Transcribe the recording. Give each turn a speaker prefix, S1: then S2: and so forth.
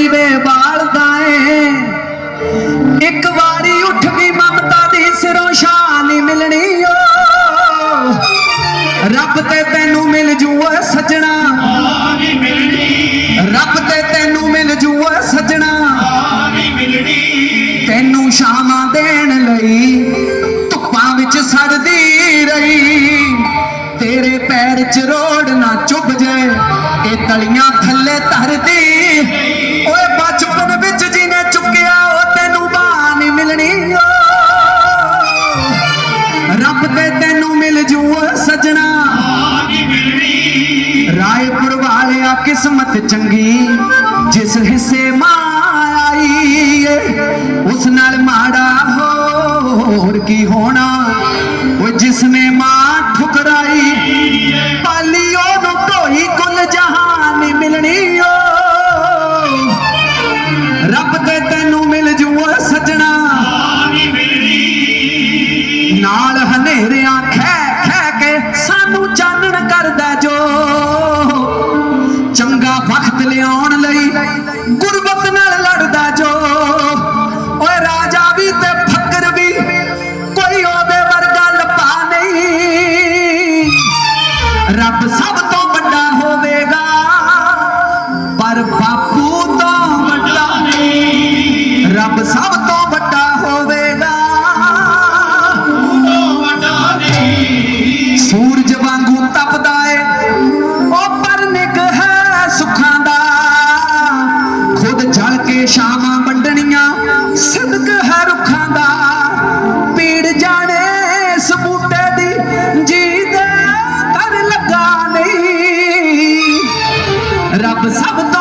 S1: ਦੀਵੇ ਬਾਲਦਾ ਏ। ਇੱਕ ਵਾਰੀ ਉੱਠ ਗਈ ਮਮਤਾ ਦੀ ਸਿਰੋਂ ਸ਼ਾਨ ਮਿਲਣੀ ਓ। ਰੱਬ ਤੇ ਤੈਨੂੰ ਮਿਲ ਜੂ ਸੱਜਣਾ। ਰੱਬ ਤੇ ਤੈਨੂੰ ਮਿਲ ਜੂ ਸੱਜਣਾ। ਤੈਨੂੰ ਸ਼ਾਮਾਂ ਦੇਣ ਲਈ ਧੁੱਪਾਂ ਵਿੱਚ ਸੜਦੀ ਰਹੀ। ਤੇਰੇ ਪੈਰ 'ਚ ਰੋੜ ਨਾ ਚੁੱਭ ਜਾਏ, ਇਹ ਤਲੀਆਂ ਰਾਏਪੁਰ ਵਾਲਿਆ ਕਿਸਮਤ ਚੰਗੀ ਜਿਸ ਹਿੱਸੇ ਮਾਂ ਉਸ ਨਾਲ ਮਾੜਾ ਹੋਰ ਕੀ ਹੋਣਾ? ਰੱਬ ਸਭ ਤੋਂ ਵੱਡਾ ਹੋਵੇਗਾ। ਪਰ ਬਾਪੂ ਤੋਂ ਵੱਡਾ ਨਹੀਂ। ਰੱਬ ਸਭ ਤੋਂ ਵੱਡਾ ਹੋਵੇਗਾ। ਤੂੰ ਤੋਂ ਵੱਡਾ ਨਹੀਂ ਸੂਰਜ ਵਾਂਗੂ ਤਪਦਾ ਏ। ਉਹ ਪਰਨਿਕ ਹੈ ਸੁੱਖਾਂ ਦਾ। ਖੁਦ ਜਲ ਕੇ ਸ਼ਾਮ the Sabbath.